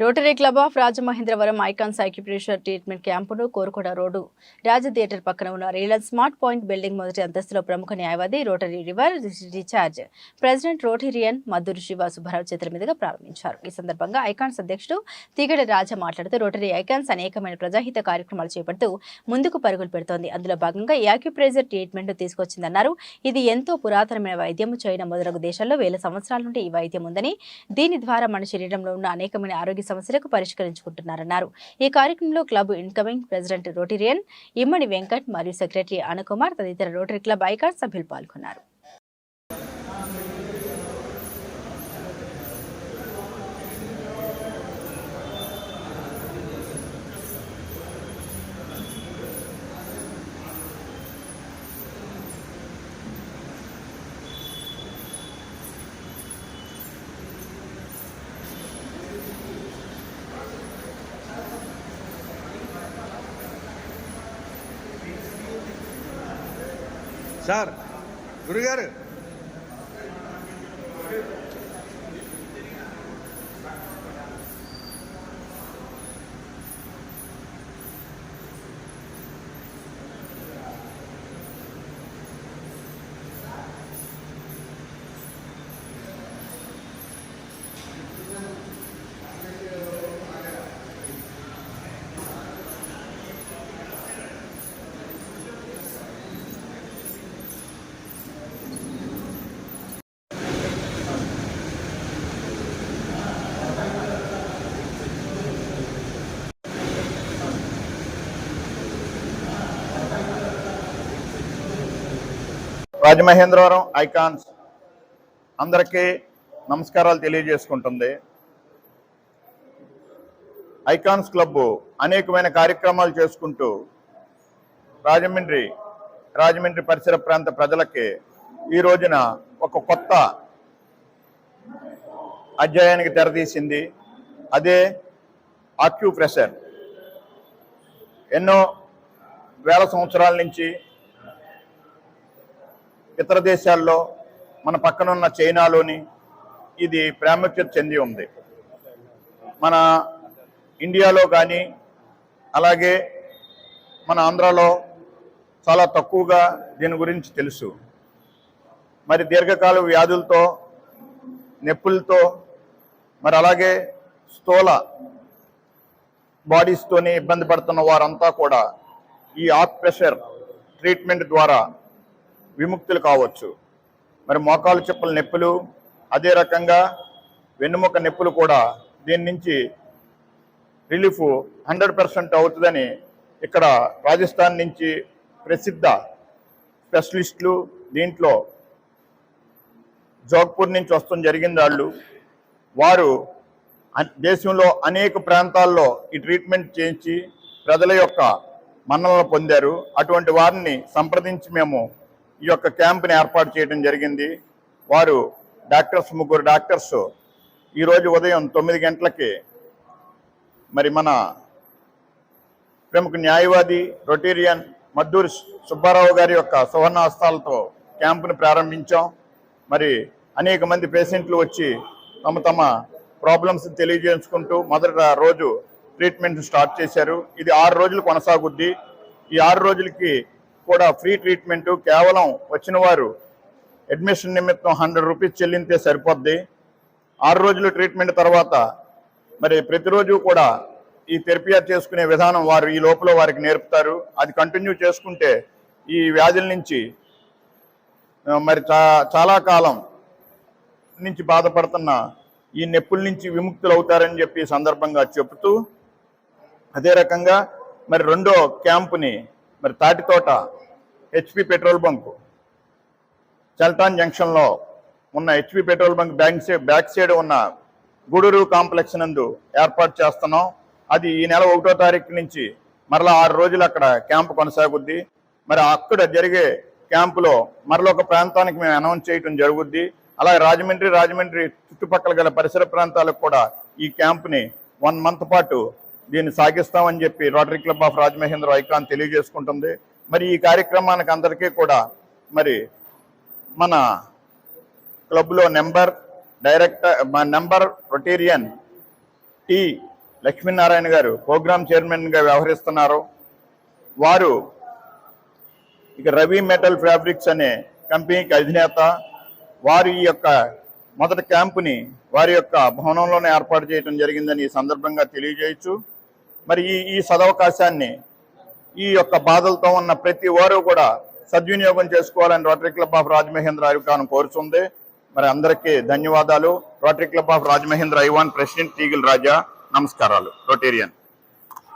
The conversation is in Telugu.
Rotary club of Rajamahendravaram Icons acupressure treatment క్యాంపును కోరుకొడ road Raja theatre పక్కన ఉన్న రియలెన్స్ స్మార్ట్ పాయింట్ బిల్డింగ్ మొదటి అంతస్తులో ప్రముఖ న్యాయవాది rotary river recharge. President rotarian Madhur Siva Subbarao చేతుల మీదుగా ప్రారంభించారు. ఈ సందర్భంగా ఐకాన్స్ అధ్యక్షుడు తీగడ రాజా మాట్లాడుతూ రోటరీ ఐకాన్స్ అనేకమైన ప్రజాహిత కార్యక్రమాలు చేపడుతూ ముందుకు పరుగులు పెడుతోంది. అందులో భాగంగా యాక్యుప్రేజర్ ట్రీట్మెంట్ తీసుకొచ్చిందన్నారు. ఇది ఎంతో పురాతనమైన వైద్యం. చైనా మొదలగు దేశాల్లో వేల సంవత్సరాల నుండి ఈ వైద్యం ఉందని. దీని ద్వారా మన శరీరంలో ఉన్న అనేకమైన ఆరోగ్య సమస్యలకు పరిష్కరించుకుంటున్నారన్నారు. ఈ కార్యక్రమంలో club incoming president rotarian Immadi Venkat మరియు సెక్రటరీ అనుకుమార్ తదితర రోటరీ క్లబ్ ఐకాన్ సభ్యులు పాల్గొన్నారు. సార్ గురుగారు. రాజమహేంద్రవరం ఐకాన్స్ అందరికీ నమస్కారాలు తెలియజేసుకుంటుంది. ఐకాన్స్ క్లబ్ అనేకమైన కార్యక్రమాలు చేసుకుంటూ రాజమండ్రి రాజమండ్రి పరిసర ప్రాంత ప్రజలకి ఈ రోజున ఒక కొత్త అధ్యాయానికి తెరదీసింది అదే ఆక్యూప్రెషర్. ఎన్నో వేల సంవత్సరాల నుంచి ఇతర దేశాల్లో మన పక్కనున్న చైనాలోని ఇది ప్రాముఖ్యత చెంది ఉంది. మన ఇండియాలో కానీ అలాగే మన ఆంధ్రాలో చాలా తక్కువగా దీని గురించి తెలుసు. మరి దీర్ఘకాల వ్యాధులతో నొప్పులతో మరి అలాగే స్థూల బాడీస్తోని ఇబ్బంది పడుతున్న వారంతా కూడా ఈ ఆక్ ప్రెషర్ ట్రీట్మెంట్ ద్వారా విముక్తులు కావచ్చు. మరి మోకాలు చెప్పుల నొప్పులు అదే రకంగా వెన్నుముక నొప్పులు కూడా దీని నుంచి రిలీఫ్ హండ్రెడ్ పర్సెంట్ అవుతుందని ఇక్కడ రాజస్థాన్ నుంచి ప్రసిద్ధ స్పెషలిస్టులు దీంట్లో జోగ్పూర్ నుంచి వస్తాం జరిగింది వాళ్ళు. వారు దేశంలో అనేక ప్రాంతాల్లో ఈ ట్రీట్మెంట్ చేయించి ప్రజల యొక్క మన్నలను పొందారు. అటువంటి వారిని సంప్రదించి మేము ఈ యొక్క క్యాంప్ని ఏర్పాటు చేయడం జరిగింది. వారు డాక్టర్స్ ముగ్గురు డాక్టర్స్ ఈరోజు ఉదయం తొమ్మిది గంటలకి మరి మన ప్రముఖ న్యాయవాది రొటేరియన్ మద్దూరి సుబ్బారావు గారి యొక్క సువర్ణ హస్తాలతో క్యాంపును ప్రారంభించాం. మరి అనేక మంది పేషెంట్లు వచ్చి తమ తమ ప్రాబ్లమ్స్ తెలియజేసుకుంటూ మొదట రోజు ట్రీట్మెంట్ స్టార్ట్ చేశారు. ఇది ఆరు రోజులు కొనసాగుద్ది. ఈ ఆరు రోజులకి కూడా ఫ్రీ ట్రీట్మెంటు కేవలం వచ్చిన వారు అడ్మిషన్ నిమిత్తం హండ్రెడ్ రూపీస్ చెల్లింతే సరిపోద్ది. ఆరు రోజులు ట్రీట్మెంట్ తర్వాత మరి ప్రతిరోజు కూడా ఈ థెరపియర్ చేసుకునే విధానం వారు ఈ లోపల వారికి నేర్పుతారు. అది కంటిన్యూ చేసుకుంటే ఈ వ్యాధుల నుంచి మరి చాలా కాలం నుంచి బాధపడుతున్న ఈ నొప్పుల నుంచి విముక్తులు అవుతారని చెప్పి సందర్భంగా చెబుతూ అదే రకంగా మరి రెండో క్యాంపుని మరి తాటితోట హెచ్పి పెట్రోల్ బంకు చల్టాన్ జంక్షన్లో ఉన్న HP petrol bunk bank side back side ఉన్న గూడూరు కాంప్లెక్స్ నందు ఏర్పాటు చేస్తున్నాం. అది ఈ నెల ఒకటో తారీఖు నుంచి మరలా ఆరు రోజులు అక్కడ క్యాంపు కొనసాగుద్ది. మరి అక్కడ జరిగే క్యాంపులో మరొక ఒక ప్రాంతానికి మేము అనౌన్స్ చేయటం జరుగుద్ది. అలాగే రాజమండ్రి రాజమండ్రి చుట్టుపక్కల గల పరిసర ప్రాంతాలకు కూడా ఈ క్యాంప్ని వన్ మంత్ పాటు దీన్ని సాగిస్తామని చెప్పి rotary club of Rajamahendra icon తెలియజేసుకుంటుంది. మరి ఈ కార్యక్రమానికి అందరికీ కూడా మరి మన క్లబ్లో నెంబర్ డైరెక్టర్ మా నెంబర్ రొటేరియన్ టి లక్ష్మీనారాయణ గారు ప్రోగ్రామ్ చైర్మన్గా వ్యవహరిస్తున్నారు. వారు ఇక రవి మెటల్ ఫ్యాబ్రిక్స్ అనే కంపెనీకి అధినేత. వారి ఈ యొక్క మొదటి క్యాంపుని వారి యొక్క భవనంలోనే ఏర్పాటు చేయడం జరిగిందని ఈ సందర్భంగా తెలియజేయచ్చు. మరి ఈ ఈ సదవకాశాన్ని ఈ యొక్క బాధలతో ఉన్న ప్రతి వారు కూడా సద్వినియోగం చేసుకోవాలని రోటరీ క్లబ్ ఆఫ్ రాజమహేంద్ర అధికారం కోరుతుంది మరి అందరికీ ధన్యవాదాలు. Rotary club of Rajamahendra icon president Teegil Raja నమస్కారాలు. రోటేరియన్